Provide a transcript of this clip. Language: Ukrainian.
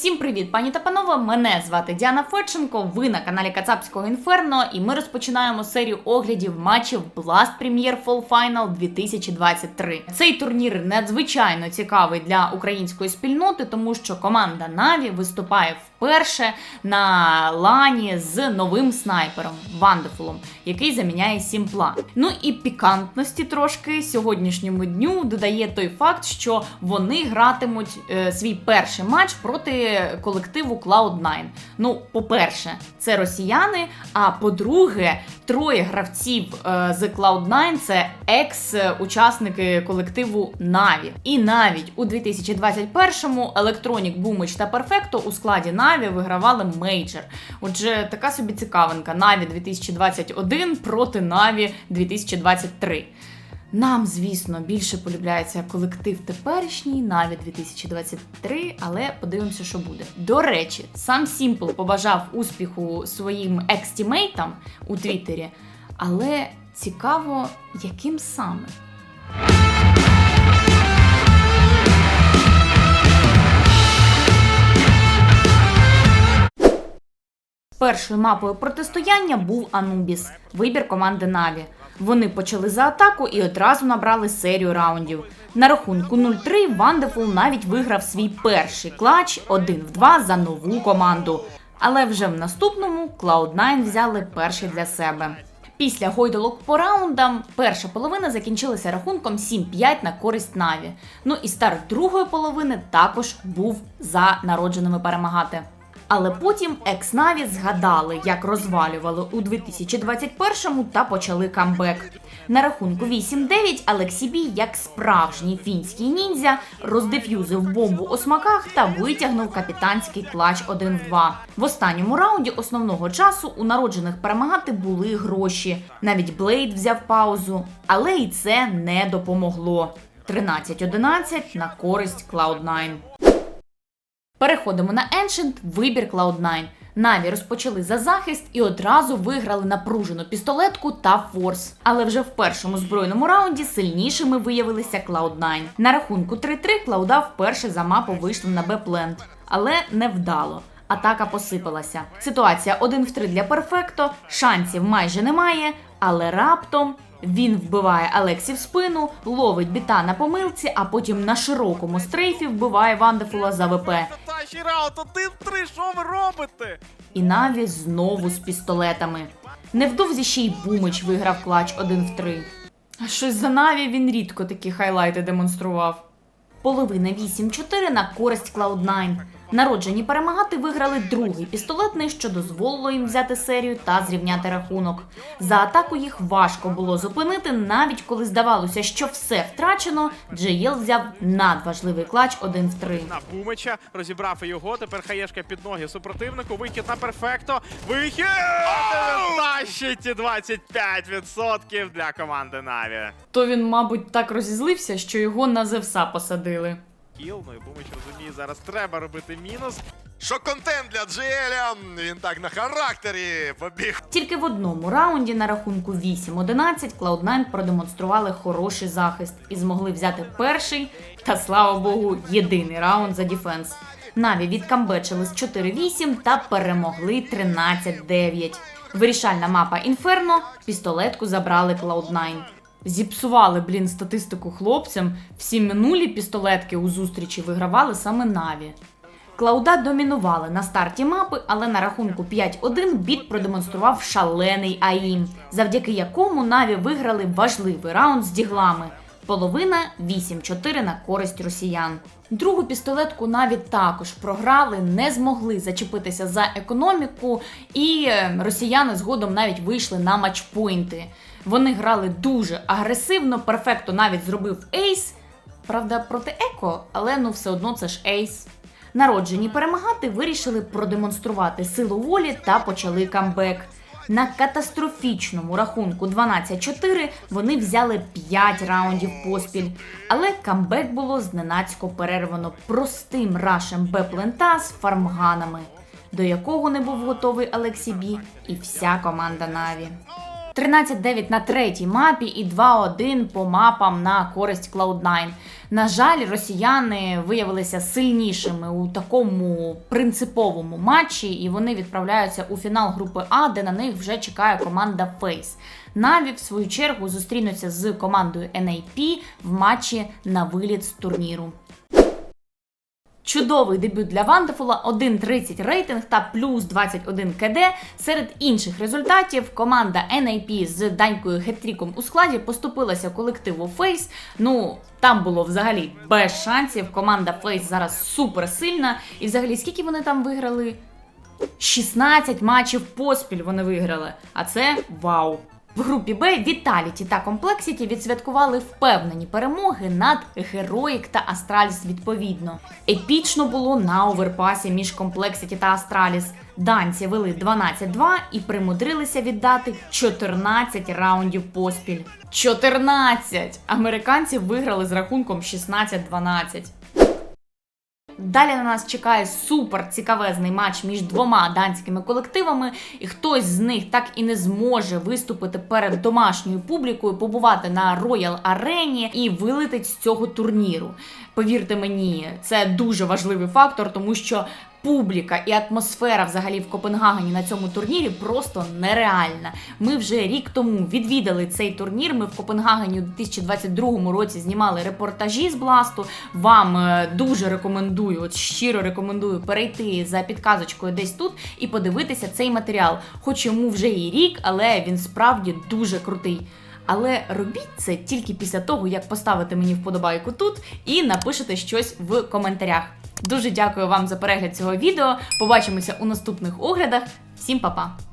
Всім привіт, пані та панове! Мене звати Діана Федченко. Ви на каналі Кацапського Інферно, і ми розпочинаємо серію оглядів матчів Blast Premier Fall Final 2023. Цей турнір надзвичайно цікавий для української спільноти, тому що команда Наві виступає вперше на лані з новим снайпером Вандефулом, який заміняє Сімпла. Ну і пікантності трошки сьогоднішньому дню додає той факт, що вони гратимуть е, свій перший матч проти колективу Cloud9. Ну, по-перше, це росіяни. А по-друге, троє гравців е, з Cloud9 це екс-учасники колективу Na'Vi. І навіть у 2021-му Electronic, Boomich та Perfecto у складі Na'Vi вигравали мейджор. Отже, така собі цікавинка. Na'Vi 2021 проти Na'Vi 2023. Нам, звісно, більше полюбляється колектив теперішній, навіть 2023, але подивимося, що буде. До речі, сам Сімпл побажав успіху своїм екстімейтам у Твіттері, але цікаво, яким саме. Першою мапою протистояння був Анубіс, вибір команди Наві. Вони почали за атаку і одразу набрали серію раундів. На рахунку 0-3 Вандефул навіть виграв свій перший клач 1 в 2 за нову команду. Але вже в наступному Cloud9 взяли перший для себе. Після гойдолок по раундам перша половина закінчилася рахунком 7-5 на користь Наві. Ну і старт другої половини також був за народженими перемагати. Але потім екс-Наві згадали, як розвалювали у 2021-му та почали камбек. На рахунку 8-9 Алексій Бій, як справжній фінський ніндзя, роздеф'юзив бомбу у смаках та витягнув капітанський клач 1 в 2. В останньому раунді основного часу у народжених перемагати були гроші. Навіть Блейд взяв паузу, але і це не допомогло. 13-11 на користь Cloud9. Переходимо на Ancient, вибір Cloud9. Наві розпочали за захист і одразу виграли напружену пістолетку та форс. Але вже в першому збройному раунді сильнішими виявилися Cloud9. На рахунку 3-3 Клауда вперше за мапу вийшли на Б-плент, але невдало. Атака посипалася. Ситуація 1 в 3 для перфекто, шансів майже немає, але раптом він вбиває Алексі в спину, ловить біта на помилці, а потім на широкому стрейфі вбиває Вандефула за ВП. Перший раунд, один три, що ви робите? І Наві знову з пістолетами. Невдовзі ще й Бумич виграв клач 1 в 3. А щось за Наві він рідко такі хайлайти демонстрував. Половина 8-4 на користь Cloud9. Народжені перемагати виграли другий пістолетний, що дозволило їм взяти серію та зрівняти рахунок. За атаку їх важко було зупинити, навіть коли здавалося, що все втрачено. Джеєл взяв надважливий клач 1 в 3. На Бумича розібрав його. Тепер хаєшка під ноги супротивнику. Вихід на перфекто. Вихід! Тащить 25% для команди Наві. То він, мабуть, так розізлився, що його на Зевса посадили. Кіл, ну і Бумич розуміє, зараз треба робити мінус. Що контент для Джеля, він так на характері побіг. Тільки в одному раунді на рахунку 8-11 Cloud9 продемонстрували хороший захист і змогли взяти перший та, слава Богу, єдиний раунд за дефенс. Наві відкамбечили з 4-8 та перемогли 13-9. Вирішальна мапа Інферно, пістолетку забрали Cloud9. Зіпсували, блін, статистику хлопцям. Всі минулі пістолетки у зустрічі вигравали саме Наві. Клауда домінували на старті мапи, але на рахунку 5-1 біт продемонстрував шалений АІМ, завдяки якому Наві виграли важливий раунд з діглами. Половина 8-4 на користь росіян. Другу пістолетку Наві також програли, не змогли зачепитися за економіку, і е, росіяни згодом навіть вийшли на матчпойнти. Вони грали дуже агресивно, перфекто навіть зробив ейс. Правда, проти еко, але ну все одно це ж ейс. Народжені перемагати вирішили продемонструвати силу волі та почали камбек. На катастрофічному рахунку 12-4 вони взяли 5 раундів поспіль, але камбек було зненацько перервано простим рашем Б-плента з фармганами, до якого не був готовий Алексій Бі і вся команда Наві. 13-9 на третій мапі і 2-1 по мапам на користь Cloud9. На жаль, росіяни виявилися сильнішими у такому принциповому матчі, і вони відправляються у фінал групи А, де на них вже чекає команда FaZe. Наві, в свою чергу, зустрінуться з командою NAP в матчі на виліт з турніру. Чудовий дебют для Вандефула, 1.30 рейтинг та плюс 21 КД. Серед інших результатів команда NIP з Данькою Хеттріком у складі поступилася колективу Фейс. Ну там було взагалі без шансів. Команда Фейс зараз супер сильна. І взагалі, скільки вони там виграли? 16 матчів поспіль вони виграли. А це вау. В групі Б Віталіті та Комплексіті відсвяткували впевнені перемоги над Героїк та Астраліс відповідно. Епічно було на оверпасі між Комплексіті та Астраліс. Данці вели 12-2 і примудрилися віддати 14 раундів поспіль. 14! Американці виграли з рахунком 16-12. Далі на нас чекає супер цікавезний матч між двома данськими колективами, і хтось з них так і не зможе виступити перед домашньою публікою, побувати на Роял Арені і вилетить з цього турніру. Повірте мені, це дуже важливий фактор, тому що публіка і атмосфера взагалі в Копенгагені на цьому турнірі просто нереальна. Ми вже рік тому відвідали цей турнір. Ми в Копенгагені у 2022 році знімали репортажі з Бласту. Вам е, дуже рекомендую, от щиро рекомендую перейти за підказочкою десь тут і подивитися цей матеріал. Хоч йому вже і рік, але він справді дуже крутий. Але робіть це тільки після того, як поставите мені вподобайку тут і напишете щось в коментарях. Дуже дякую вам за перегляд цього відео. Побачимося у наступних оглядах. Всім па-па!